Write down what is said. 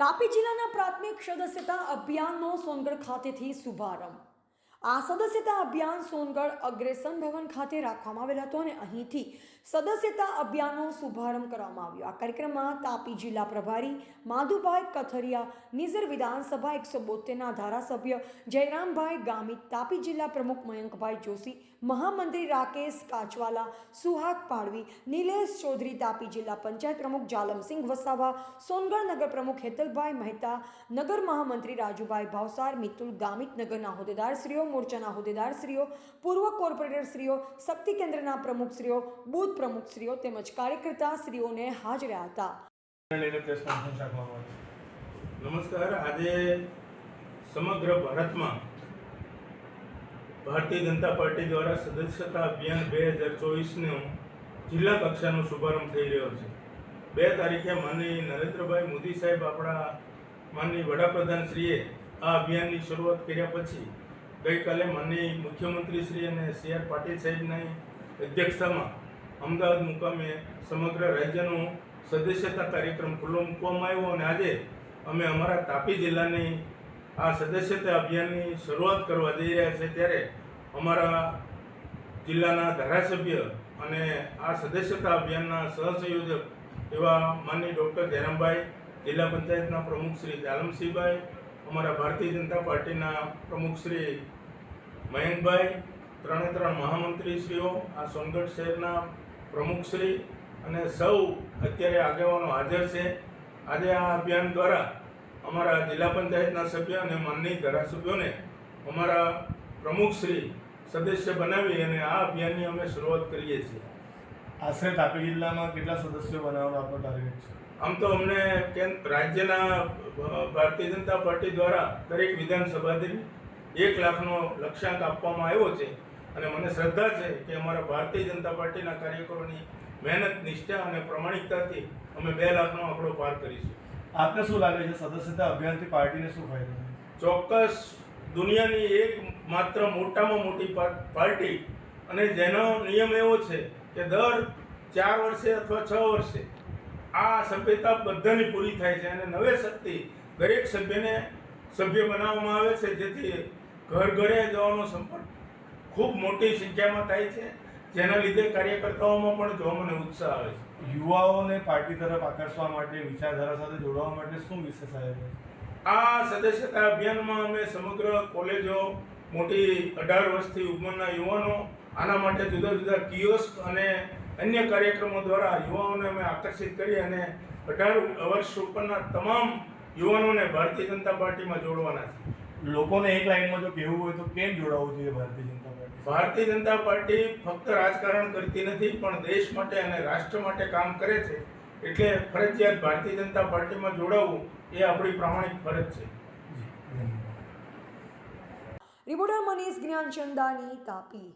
તાપી જિલ્લાના પ્રાથમિક સદસ્યતા અભિયાનનો સોનગઢ ખાતેથી શુભારંભ. આ સદસ્યતા અભિયાન સોનગઢ અગ્રેસન ભવન ખાતે રાખવામાં આવેલ હતો અને અહીંથી સદસ્યતા અભિયાનનો શુભારંભ કરવામાં આવ્યો. આ કાર્યક્રમમાં તાપી જિલ્લા પ્રભારી માધુભાઈ કથરિયા, નિઝર વિધાનસભા એકસો બોતેરના ધારાસભ્ય જયરામભાઈ ગામિત, તાપી જિલ્લા પ્રમુખ મયંકભાઈ જોશી, મહામંત્રી રાકેશ કાચવાલા, સુહાગ પાડવી, નિલેશ ચૌધરી, તાપી જિલ્લા પંચાયત પ્રમુખ જાલમસિંહ વસાવા, સોનગઢ નગર પ્રમુખ હેતલભાઈ મહેતા, નગર મહામંત્રી રાજુભાઈ ભાવસાર, મિતુલ ગામિત નગરના હોદ્દેદારશ્રીઓ મોરચાના હોદ્દેદારશ્રીઓ, પૂર્વ કોર્પોરેટરશ્રીઓ, શક્તિ કેન્દ્રના પ્રમુખશ્રીઓ, બુથ પ્રમુખશ્રીઓ તેમજ કાર્યકર્તાશ્રીઓને હાજર હતા. નમસ્કાર. આજે સમગ્ર ભારતમાં ભારતીય જનતા પાર્ટી દ્વારા સદસ્યતા અભિયાન બે હજાર ચોવીસનો જિલ્લા કક્ષાનો શુભારંભ થઈ રહ્યો છે. બે તારીખે માનની નરેન્દ્રભાઈ મોદી સાહેબ આપણા માનની વડાપ્રધાનશ્રીએ આ અભિયાનની શરૂઆત કર્યા પછી ગઈકાલે માનની મુખ્યમંત્રી શ્રી અને સી આર પાટીલ સાહેબની અધ્યક્ષતામાં અમદાવાદ મુકામે સમગ્ર રાજ્યનો સદસ્યતા કાર્યક્રમ ખુલ્લો મૂકવામાં આવ્યો અને આજે અમે અમારા તાપી જિલ્લાની આ સદસ્યતા અભિયાનની શરૂઆત કરવા જઈ રહ્યા છે ત્યારે અમારા જિલ્લાના ધારાસભ્ય અને આ સદસ્યતા અભિયાનના સહસંયોજક એવા માનની ડૉક્ટર જયરામભાઈ, જિલ્લા પંચાયતના પ્રમુખ શ્રી જાલમસિંહભાઈ અમારા ભારતીય જનતા પાર્ટીના પ્રમુખ શ્રી મયંકભાઈ, ત્રણે ત્રણ મહામંત્રીશ્રીઓ, આ સોનગઢ શહેરના પ્રમુખશ્રી અને સૌ અત્યારે આગેવાનો હાજર છે. આજે આ અભિયાન દ્વારા અમારા જિલ્લા પંચાયતના સભ્ય અને માનની ધારાસભ્યોને અમારા પ્રમુખશ્રી સદસ્ય બનાવી અને આ અભિયાનની અમે શરૂઆત કરીએ છીએ. આશરે તાપી જિલ્લામાં કેટલા સદસ્યો બનાવવાનો આપણો ટાર્ગેટ છે? આમ તો અમને રાજ્યના ભારતીય જનતા પાર્ટી દ્વારા દરેક વિધાનસભાથી એક લાખનો લક્ષ્યાંક આપવામાં આવ્યો છે. અને મને શ્રદ્ધા છે કે અમારા ભારતીય જનતા પાર્ટીના કાર્યકરોની મહેનત નિષ્ઠા અને પ્રમાણિકતાથી અમે બે લાખનો આંકડો પાર કરીશું. આપને શું લાગે છે સદસ્યતા અભિયાનથી પાર્ટીને શું ફાયદો ચોક્કસ દુનિયાની એક માત્ર મોટામાં મોટી પાર્ટી અને જેનો નિયમ એવો છે કે દર ચાર વર્ષે અથવા છ વર્ષે આ સભ્યતા બધાની પૂરી થાય છે અને નવે શક્તિ દરેક સભ્યને સભ્ય બનાવવામાં આવે છે જેથી ઘર ઘરે જવાનો સંપર્ક ખૂબ મોટી સંખ્યામાં થાય છે. જેના લીધે કાર્યકર્તાઓમાં પણ જોવા મને ઉત્સાહ આવે છે. યુવાઓને પાર્ટી તરફ આકર્ષવા માટે વિચારધારા સાથે જોડવા માટે શું વિશેષ આયોજન આ સદસ્યતા અભિયાનમાં અમે સમગ્ર કોલેજો મોટી અઢાર વર્ષથી ઉંમરના યુવાનો આના માટે જુદા જુદા કિયોસ્ક અને અન્ય કાર્યક્રમો દ્વારા યુવાઓને અમે આકર્ષિત કરી અને અઢાર વર્ષ ઉપરના તમામ યુવાનોને ભારતીય જનતા પાર્ટીમાં જોડવાના છે. લોકોને એક લાઈનમાં જો કહેવું હોય તો કેમ જોડાવવું જોઈએ ભારતીય જનતા પાર્ટી? ભારતીય જનતા પાર્ટી ફક્ત રાજકારણ કરતી નથી પણ દેશ માટે અને રાષ્ટ્ર માટે કામ કરે છે. એટલે ફરજિયાત ભારતીય જનતા પાર્ટીમાં જોડાવવું એ આપણી પ્રામાણિક ફરજ છે. રિપોર્ટર મનીષ જ્ઞાનચંદાની તાપી.